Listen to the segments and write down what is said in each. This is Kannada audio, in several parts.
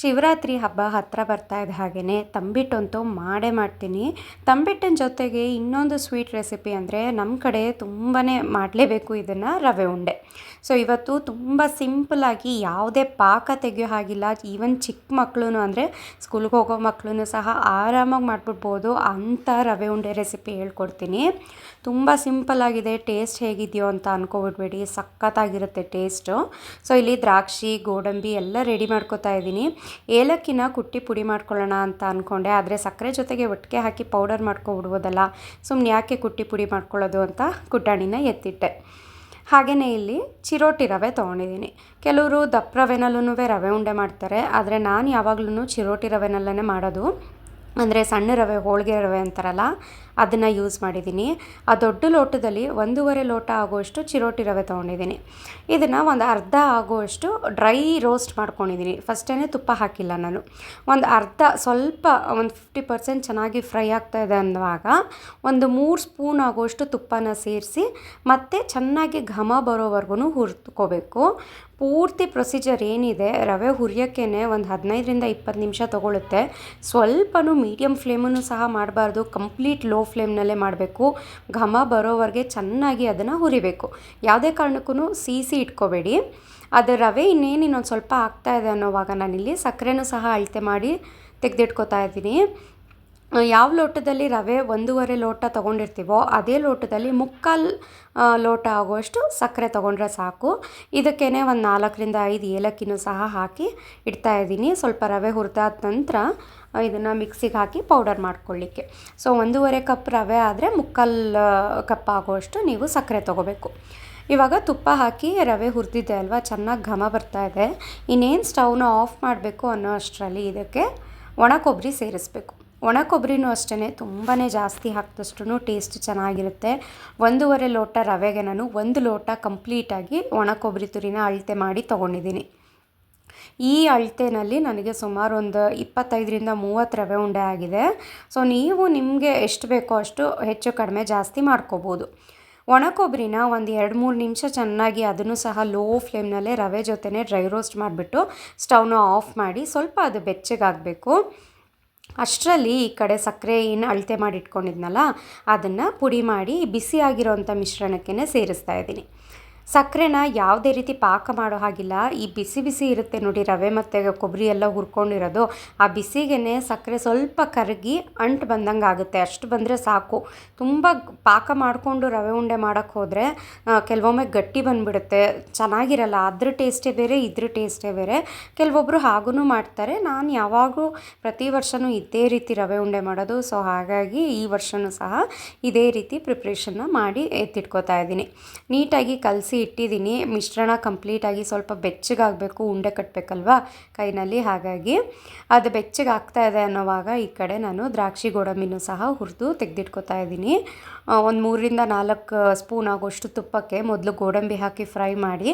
ಶಿವರಾತ್ರಿ ಹಬ್ಬ ಹತ್ತಿರ ಬರ್ತಾ ಇದೆ ಹಾಗೆಯೇ ತಂಬಿಟ್ಟಂತೂ ಮಾಡೇ ಮಾಡ್ತೀನಿ. ತಂಬಿಟ್ಟಿನ ಜೊತೆಗೆ ಇನ್ನೊಂದು ಸ್ವೀಟ್ ರೆಸಿಪಿ ಅಂದರೆ ನಮ್ಮ ಕಡೆ ತುಂಬಾ ಮಾಡಲೇಬೇಕು ಇದನ್ನು ರವೆ ಉಂಡೆ. ಸೊ ಇವತ್ತು ತುಂಬ ಸಿಂಪಲಾಗಿ ಯಾವುದೇ ಪಾಕ ತೆಗೆಯೋ ಹಾಗಿಲ್ಲ. ಈವನ್ ಚಿಕ್ಕ ಮಕ್ಕಳು ಅಂದರೆ ಸ್ಕೂಲ್ಗೆ ಹೋಗೋ ಮಕ್ಕಳು ಸಹ ಆರಾಮಾಗಿ ಮಾಡಿಬಿಡ್ಬೋದು ಅಂಥ ರವೆ ಉಂಡೆ ರೆಸಿಪಿ ಹೇಳ್ಕೊಡ್ತೀನಿ. ತುಂಬ ಸಿಂಪಲಾಗಿದೆ ಟೇಸ್ಟ್ ಹೇಗಿದೆಯೋ ಅಂತ ಅಂದ್ಕೊಬಿಡ್ಬೇಡಿ ಸಖತ್ತಾಗಿರುತ್ತೆ ಟೇಸ್ಟು ಸೊ ಇಲ್ಲಿ ದ್ರಾಕ್ಷಿ, ಗೋಡಂಬಿ ಎಲ್ಲ ರೆಡಿ ಮಾಡ್ಕೋತಾ ಇದ್ದೀನಿ. ಏಲಕ್ಕಿನ ಕುಟ್ಟಿ ಪುಡಿ ಮಾಡ್ಕೊಳ್ಳೋಣ ಅಂತ ಅಂದ್ಕೊಂಡೆ ಆದರೆ ಸಕ್ಕರೆ ಜೊತೆಗೆ ಒಟ್ಟಿಗೆ ಹಾಕಿ ಪೌಡರ್ ಮಾಡ್ಕೊಬಿಡ್ಬೋದಲ್ಲ ಸುಮ್ಮನೆ ಯಾಕೆ ಕುಟ್ಟಿ ಪುಡಿ ಮಾಡ್ಕೊಳ್ಳೋದು ಅಂತ ಕುಟ್ಟಾಣಿನ ಎತ್ತಿಟ್ಟೆ. ಹಾಗೆಯೇ ಇಲ್ಲಿ ಚಿರೋಟಿ ರವೆ ತೊಗೊಂಡಿದ್ದೀನಿ. ಕೆಲವರು ದಪ್ಪ ರವೆನಲ್ಲೂ ರವೆ ಉಂಡೆ ಮಾಡ್ತಾರೆ, ಆದರೆ ನಾನು ಯಾವಾಗ್ಲೂ ಚಿರೋಟಿ ರವೆನಲ್ಲೇ ಮಾಡೋದು ಅಂದರೆ ಸಣ್ಣ ರವೆ, ಹೋಳಿಗೆ ರವೆ ಅಂತಾರಲ್ಲ, ಅದನ್ನು ಯೂಸ್ ಮಾಡಿದ್ದೀನಿ ಆ ದೊಡ್ಡ ಲೋಟದಲ್ಲಿ ಒಂದೂವರೆ ಲೋಟ ಆಗುವಷ್ಟು ಚಿರೋಟಿ ರವೆ ತೊಗೊಂಡಿದ್ದೀನಿ ಇದನ್ನು ಒಂದು ಅರ್ಧ ಆಗುವಷ್ಟು ಡ್ರೈ ರೋಸ್ಟ್ ಮಾಡ್ಕೊಂಡಿದ್ದೀನಿ ಫಸ್ಟೇ ತುಪ್ಪ ಹಾಕಿಲ್ಲ ನಾನು. ಒಂದು ಅರ್ಧ ಸ್ವಲ್ಪ, ಒಂದು ಫಿಫ್ಟಿ ಪರ್ಸೆಂಟ್ ಚೆನ್ನಾಗಿ ಫ್ರೈ ಆಗ್ತಾಯಿದೆ ಅಂದಾಗ ಒಂದು ಮೂರು ಸ್ಪೂನ್ ಆಗುವಷ್ಟು ತುಪ್ಪನ ಸೇರಿಸಿ ಮತ್ತು ಚೆನ್ನಾಗಿ ಘಮ ಬರೋವರೆಗೂ ಹುರ್ಕೋಬೇಕು ಪೂರ್ತಿ ಪ್ರೊಸೀಜರ್ ಏನಿದೆ, ರವೆ ಹುರಿಯೋಕ್ಕೇ ಒಂದು ಹದಿನೈದರಿಂದ ಇಪ್ಪತ್ತು ನಿಮಿಷ ತೊಗೊಳುತ್ತೆ. ಸ್ವಲ್ಪನೂ ಮೀಡಿಯಮ್ ಫ್ಲೇಮನ್ನು ಸಹ ಮಾಡಬಾರ್ದು. ಕಂಪ್ಲೀಟ್ ಲೋ ಫ್ಲೇಮ್ನಲ್ಲೇ ಮಾಡಬೇಕು. ಘಮ ಬರೋವರೆಗೆ ಚೆನ್ನಾಗಿ ಅದನ್ನು ಹುರಿಬೇಕು. ಯಾವುದೇ ಕಾರಣಕ್ಕೂ ಸೀಸಿ ಇಟ್ಕೋಬೇಡಿ. ಅದು ರವೆ ಇನ್ನೇನು ಇನ್ನೊಂದು ಸ್ವಲ್ಪ ಆಗ್ತಾಯಿದೆ ಅನ್ನೋವಾಗ ನಾನಿಲ್ಲಿ ಸಕ್ಕರೆನೂ ಸಹ ಅಳತೆ ಮಾಡಿ ತೆಗೆದಿಟ್ಕೋತಾ ಇದ್ದೀನಿ. ಯಾವ ಲೋಟದಲ್ಲಿ ರವೆ ಒಂದೂವರೆ ಲೋಟ ತೊಗೊಂಡಿರ್ತೀವೋ ಅದೇ ಲೋಟದಲ್ಲಿ ಮುಕ್ಕಾಲು ಲೋಟ ಆಗುವಷ್ಟು ಸಕ್ಕರೆ ತೊಗೊಂಡ್ರೆ ಸಾಕು. ಇದಕ್ಕೇ ಒಂದು ನಾಲ್ಕರಿಂದ ಐದು ಏಲಕ್ಕಿನೂ ಸಹ ಹಾಕಿ ಇಡ್ತಾ ಇದ್ದೀನಿ. ಸ್ವಲ್ಪ ರವೆ ಹುರಿದಾದ ನಂತರ ಇದನ್ನು ಮಿಕ್ಸಿಗೆ ಹಾಕಿ ಪೌಡರ್ ಮಾಡ್ಕೊಳ್ಳಿಕ್ಕೆ. ಸೊ, ಒಂದೂವರೆ ಕಪ್ ರವೆ ಆದರೆ ಮುಕ್ಕಾಲು ಕಪ್ ಆಗುವಷ್ಟು ನೀವು ಸಕ್ಕರೆ ತೊಗೋಬೇಕು. ಇವಾಗ ತುಪ್ಪ ಹಾಕಿ ರವೆ ಹುರಿದಿದೆ ಅಲ್ವಾ? ಚೆನ್ನಾಗಿ ಘಮ ಬರ್ತಾ ಇದೆ. ಇನ್ನೇನು ಸ್ಟವ್ನ ಆಫ್ ಮಾಡಬೇಕು ಅನ್ನೋ ಅಷ್ಟರಲ್ಲಿ ಇದಕ್ಕೆ ಒಣ ಕೊಬ್ಬರಿ ಸೇರಿಸ್ಬೇಕು. ಒಣ ಕೊಬ್ಬರಿನೂ ಅಷ್ಟೇ ತುಂಬಾ ಜಾಸ್ತಿ ಹಾಕಿದಷ್ಟು ಟೇಸ್ಟ್ ಚೆನ್ನಾಗಿರುತ್ತೆ. ಒಂದೂವರೆ ಲೋಟ ರವೆಗೆ ನಾನು ಒಂದು ಲೋಟ ಕಂಪ್ಲೀಟಾಗಿ ಒಣ ಕೊಬ್ಬರಿ ತುರಿನ ಅಳತೆ ಮಾಡಿ ತೊಗೊಂಡಿದ್ದೀನಿ. ಈ ಅಳತೆನಲ್ಲಿ ನನಗೆ ಸುಮಾರು ಒಂದು ಇಪ್ಪತ್ತೈದರಿಂದ ಮೂವತ್ತು ರವೆ ಉಂಡೆ ಆಗಿದೆ. ಸೊ, ನೀವು ನಿಮಗೆ ಎಷ್ಟು ಬೇಕೋ ಅಷ್ಟು ಹೆಚ್ಚು ಕಡಿಮೆ ಜಾಸ್ತಿ ಮಾಡ್ಕೋಬೋದು. ಒಣ ಕೊಬ್ಬರಿನ ಒಂದು ಎರಡು ಮೂರು ನಿಮಿಷ ಚೆನ್ನಾಗಿ ಅದನ್ನು ಸಹ ಲೋ ಫ್ಲೇಮ್ನಲ್ಲೇ ರವೆ ಜೊತೆನೇ ಡ್ರೈ ರೋಸ್ಟ್ ಮಾಡಿಬಿಟ್ಟು ಸ್ಟವ್ನ ಆಫ್ ಮಾಡಿ ಸ್ವಲ್ಪ ಅದು ಬೆಚ್ಚಗಾಗಬೇಕು. ಅಷ್ಟರಲ್ಲಿ ಈ ಕಡೆ ಸಕ್ಕರೆ ಏನು ಅಳತೆ ಮಾಡಿ ಇಟ್ಕೊಂಡಿದ್ನಲ್ಲ ಅದನ್ನು ಪುಡಿ ಮಾಡಿ ಬಿಸಿಯಾಗಿರೋಂಥ ಮಿಶ್ರಣಕ್ಕೆ ಸೇರಿಸ್ತಾ ಇದ್ದೀನಿ. ಸಕ್ಕರೆನ ಯಾವುದೇ ರೀತಿ ಪಾಕ ಮಾಡೋ ಹಾಗಿಲ್ಲ. ಈ ಬಿಸಿ ಬಿಸಿ ಇರುತ್ತೆ ನೋಡಿ ರವೆ ಮತ್ತು ಕೊಬ್ಬರಿ ಎಲ್ಲ ಹುರ್ಕೊಂಡಿರೋದು. ಆ ಬಿಸಿಗೆ ಸಕ್ಕರೆ ಸ್ವಲ್ಪ ಕರಗಿ ಅಂಟು ಬಂದಂಗೆ ಆಗುತ್ತೆ. ಅಷ್ಟು ಬಂದರೆ ಸಾಕು. ತುಂಬ ಪಾಕ ಮಾಡಿಕೊಂಡು ರವೆ ಉಂಡೆ ಮಾಡೋಕ್ಕೆ ಹೋದರೆ ಕೆಲವೊಮ್ಮೆ ಗಟ್ಟಿ ಬಂದುಬಿಡುತ್ತೆ. ಚೆನ್ನಾಗಿರಲ್ಲ. ಅದ್ರ ಟೇಸ್ಟೇ ಬೇರೆ, ಇದ್ರ ಟೇಸ್ಟೇ ಬೇರೆ. ಕೆಲವೊಬ್ಬರು ಹಾಗೂ ಮಾಡ್ತಾರೆ. ನಾನು ಯಾವಾಗೂ ಪ್ರತಿ ವರ್ಷವೂ ಇದೇ ರೀತಿ ರವೆ ಉಂಡೆ ಮಾಡೋದು. ಸೊ ಹಾಗಾಗಿ ಈ ವರ್ಷವೂ ಸಹ ಇದೇ ರೀತಿ ಪ್ರಿಪ್ರೇಷನ್ನ ಮಾಡಿ ಎತ್ತಿಟ್ಕೋತಾ ಇದ್ದೀನಿ. ನೀಟಾಗಿ ಕಲಸಿ ಇಟ್ಟಿದ್ದೀನಿ. ಮಿಶ್ರಣ ಕಂಪ್ಲೀಟಾಗಿ ಸ್ವಲ್ಪ ಬೆಚ್ಚಗಾಗಬೇಕು, ಉಂಡೆ ಕಟ್ಟಬೇಕಲ್ವಾ ಕೈನಲ್ಲಿ. ಹಾಗಾಗಿ ಅದು ಬೆಚ್ಚಗಾಗ್ತಾ ಇದೆ ಅನ್ನೋವಾಗ ಈ ಕಡೆ ನಾನು ದ್ರಾಕ್ಷಿ ಗೋಡಂಬಿನೂ ಸಹ ಹುರಿದು ತೆಗೆದಿಟ್ಕೋತಾ ಇದ್ದೀನಿ. ಒಂದು ಮೂರರಿಂದ ನಾಲ್ಕು ಸ್ಪೂನ್ ಆಗೋಷ್ಟು ತುಪ್ಪಕ್ಕೆ ಮೊದಲು ಗೋಡಂಬಿ ಹಾಕಿ ಫ್ರೈ ಮಾಡಿ.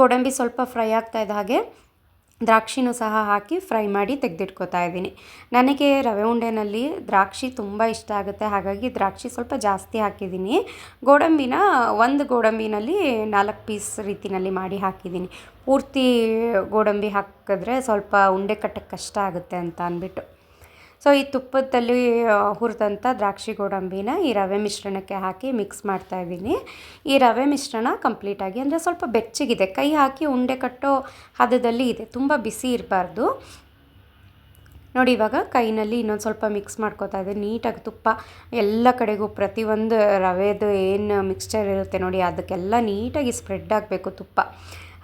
ಗೋಡಂಬಿ ಸ್ವಲ್ಪ ಫ್ರೈ ಆಗ್ತಾ ಇದ್ದ ಹಾಗೆ ದ್ರಾಕ್ಷಿನೂ ಸಹ ಹಾಕಿ ಫ್ರೈ ಮಾಡಿ ತೆಗೆದಿಟ್ಕೋತಾ ಇದ್ದೀನಿ. ನನಗೆ ರವೆ ಉಂಡೆನಲ್ಲಿ ದ್ರಾಕ್ಷಿ ತುಂಬ ಇಷ್ಟ ಆಗುತ್ತೆ. ಹಾಗಾಗಿ ದ್ರಾಕ್ಷಿ ಸ್ವಲ್ಪ ಜಾಸ್ತಿ ಹಾಕಿದ್ದೀನಿ. ಗೋಡಂಬಿನ ಒಂದು ಗೋಡಂಬಿನಲ್ಲಿ ನಾಲ್ಕು ಪೀಸ್ ರೀತಿನಲ್ಲಿ ಮಾಡಿ ಹಾಕಿದ್ದೀನಿ. ಪೂರ್ತಿ ಗೋಡಂಬಿ ಹಾಕಿದ್ರೆ ಸ್ವಲ್ಪ ಉಂಡೆ ಕಟ್ಟಕ್ಕೆ ಕಷ್ಟ ಆಗುತ್ತೆ ಅಂತ ಅಂದ್ಬಿಟ್ಟು. ಸೊ ಈ ತುಪ್ಪದಲ್ಲಿ ಹುರಿದಂಥ ದ್ರಾಕ್ಷಿ ಗೋಡಂಬಿನ ಈ ರವೆ ಮಿಶ್ರಣಕ್ಕೆ ಹಾಕಿ ಮಿಕ್ಸ್ ಮಾಡ್ತಾ ಇದ್ದೀನಿ. ಈ ರವೆ ಮಿಶ್ರಣ ಕಂಪ್ಲೀಟಾಗಿ ಅಂದರೆ ಸ್ವಲ್ಪ ಬೆಚ್ಚಗಿದೆ. ಕೈ ಹಾಕಿ ಉಂಡೆ ಕಟ್ಟೋ ಹದದಲ್ಲಿ ಇದೆ. ತುಂಬ ಬಿಸಿ ಇರಬಾರ್ದು. ನೋಡಿ, ಇವಾಗ ಕೈನಲ್ಲಿ ಇನ್ನೊಂದು ಸ್ವಲ್ಪ ಮಿಕ್ಸ್ ಮಾಡ್ಕೋತಾ ಇದೆ ನೀಟಾಗಿ ತುಪ್ಪ ಎಲ್ಲ ಕಡೆಗೂ ಪ್ರತಿಯೊಂದು ರವೆದು ಏನು ಮಿಕ್ಸ್ಚರ್ ಇರುತ್ತೆ ನೋಡಿ, ಅದಕ್ಕೆಲ್ಲ ನೀಟಾಗಿ ಸ್ಪ್ರೆಡ್ ಆಗಬೇಕು ತುಪ್ಪ.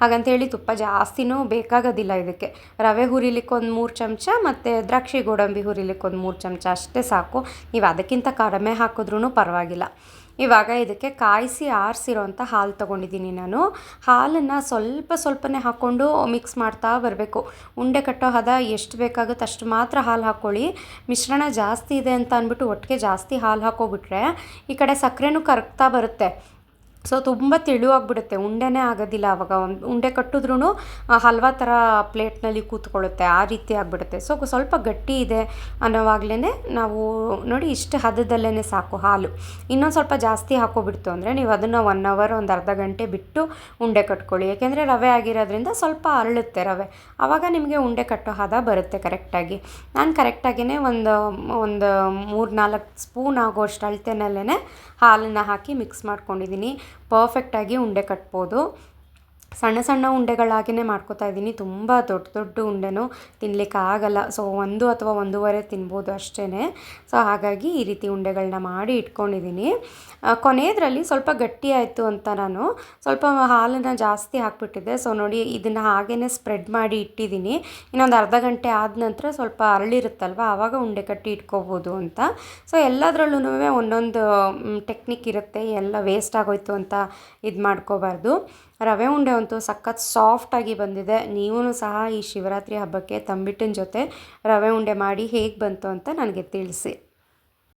ಹಾಗಂತೇಳಿ ತುಪ್ಪ ಜಾಸ್ತಿನೂ ಬೇಕಾಗೋದಿಲ್ಲ ಇದಕ್ಕೆ. ರವೆ ಹುರಿಲಿಕ್ಕೆ ಒಂದು ಮೂರು ಚಮಚ ಮತ್ತು ದ್ರಾಕ್ಷಿ ಗೋಡಂಬಿ ಹುರಿಲಿಕ್ಕೆ ಒಂದು ಮೂರು ಚಮಚ ಅಷ್ಟೇ ಸಾಕು. ನೀವು ಅದಕ್ಕಿಂತ ಕಡಿಮೆ ಹಾಕಿದ್ರೂ ಪರವಾಗಿಲ್ಲ. ಇವಾಗ ಇದಕ್ಕೆ ಕಾಯಿಸಿ ಆರಿಸಿರೋಂಥ ಹಾಲು ತೊಗೊಂಡಿದ್ದೀನಿ ನಾನು. ಹಾಲನ್ನು ಸ್ವಲ್ಪ ಸ್ವಲ್ಪನೇ ಹಾಕ್ಕೊಂಡು ಮಿಕ್ಸ್ ಮಾಡ್ತಾ ಬರಬೇಕು. ಉಂಡೆ ಕಟ್ಟೋ ಹದ ಎಷ್ಟು ಬೇಕಾಗುತ್ತೆ ಅಷ್ಟು ಮಾತ್ರ ಹಾಲು ಹಾಕ್ಕೊಳ್ಳಿ. ಮಿಶ್ರಣ ಜಾಸ್ತಿ ಇದೆ ಅಂತ ಅಂದ್ಬಿಟ್ಟು ಒಟ್ಟಿಗೆ ಜಾಸ್ತಿ ಹಾಲು ಹಾಕೋಬಿಟ್ರೆ ಈ ಕಡೆ ಸಕ್ಕರೆನೂ ಕರಗ್ತಾ ಬರುತ್ತೆ. ಸೊ ತುಂಬ ತೆಳುವಾಗ್ಬಿಡುತ್ತೆ, ಉಂಡೆನೇ ಆಗೋದಿಲ್ಲ ಆವಾಗ ಒಂದು ಉಂಡೆ ಕಟ್ಟಿದ್ರೂ ಹಲ್ವಾ ಥರ ಪ್ಲೇಟ್ನಲ್ಲಿ ಕೂತ್ಕೊಳ್ಳುತ್ತೆ, ಆ ರೀತಿ ಆಗಿಬಿಡುತ್ತೆ. ಸೊ ಸ್ವಲ್ಪ ಗಟ್ಟಿ ಇದೆ ಅನ್ನೋವಾಗಲೇ ನಾವು ನೋಡಿ ಇಷ್ಟು ಹದದಲ್ಲೇ ಸಾಕು ಹಾಲು. ಇನ್ನೊಂದು ಸ್ವಲ್ಪ ಜಾಸ್ತಿ ಹಾಕೋಬಿಡ್ತು ಅಂದರೆ ನೀವು ಅದನ್ನು ಒನ್ ಅವರ್ ಒಂದು ಅರ್ಧ ಗಂಟೆ ಬಿಟ್ಟು ಉಂಡೆ ಕಟ್ಕೊಳ್ಳಿ. ಯಾಕೆಂದರೆ ರವೆ ಆಗಿರೋದ್ರಿಂದ ಸ್ವಲ್ಪ ಅರಳುತ್ತೆ ರವೆ. ಆವಾಗ ನಿಮಗೆ ಉಂಡೆ ಕಟ್ಟೋ ಹದ ಬರುತ್ತೆ ಕರೆಕ್ಟಾಗಿ. ನಾನು ಕರೆಕ್ಟಾಗಿಯೇ ಒಂದು ಒಂದು ಮೂರು ನಾಲ್ಕು ಸ್ಪೂನ್ ಆಗೋಷ್ಟು ಅಳತೆನಲ್ಲೇ ಹಾಲನ್ನು ಹಾಕಿ ಮಿಕ್ಸ್ ಮಾಡ್ಕೊಂಡಿದ್ದೀನಿ ಪರ್ಫೆಕ್ಟಾಗಿ ಉಂಡೆ ಕಟ್ಬೋದು. ಸಣ್ಣ ಸಣ್ಣ ಉಂಡೆಗಳಾಗಿಯೇ ಮಾಡ್ಕೋತಾ ಇದ್ದೀನಿ. ತುಂಬ ದೊಡ್ಡ ದೊಡ್ಡ ಉಂಡೆನೂ ತಿನ್ಲಿಕ್ಕೆ ಆಗಲ್ಲ. ಸೊ ಒಂದು ಅಥವಾ ಒಂದೂವರೆ ತಿನ್ಬೋದು ಅಷ್ಟೇ ಸೊ ಹಾಗಾಗಿ ಈ ರೀತಿ ಉಂಡೆಗಳನ್ನ ಮಾಡಿ ಇಟ್ಕೊಂಡಿದ್ದೀನಿ. ಕೊನೆಯದರಲ್ಲಿ ಸ್ವಲ್ಪ ಗಟ್ಟಿ ಆಯಿತು ಅಂತ ನಾನು ಸ್ವಲ್ಪ ಹಾಲನ್ನು ಜಾಸ್ತಿ ಹಾಕ್ಬಿಟ್ಟಿದ್ದೆ. ಸೊ ನೋಡಿ ಇದನ್ನು ಹಾಗೇ ಸ್ಪ್ರೆಡ್ ಮಾಡಿ ಇಟ್ಟಿದ್ದೀನಿ. ಇನ್ನೊಂದು ಅರ್ಧ ಗಂಟೆ ಆದ ನಂತರ ಸ್ವಲ್ಪ ಅರಳಿರುತ್ತಲ್ವ ಆವಾಗ ಉಂಡೆ ಕಟ್ಟಿ ಇಟ್ಕೋಬೋದು ಅಂತ. ಸೊ ಎಲ್ಲದರಲ್ಲೂ ಒಂದೊಂದು ಟೆಕ್ನಿಕ್ ಇರುತ್ತೆ. ಎಲ್ಲ ವೇಸ್ಟ್ ಆಗೋಯ್ತು ಅಂತ ಇದು ಮಾಡ್ಕೋಬಾರ್ದು ರವೆ ಉಂಡೆ ಅಂತೂ ಸಖತ್ ಸಾಫ್ಟಾಗಿ ಬಂದಿದೆ. ನೀವೂ ಸಹ ಈ ಶಿವರಾತ್ರಿ ಹಬ್ಬಕ್ಕೆ ತಂಬಿಟ್ಟಿನ ಜೊತೆ ರವೆ ಉಂಡೆ ಮಾಡಿ ಹೇಗೆ ಬಂತು ಅಂತ ನನಗೆ ತಿಳಿಸಿ.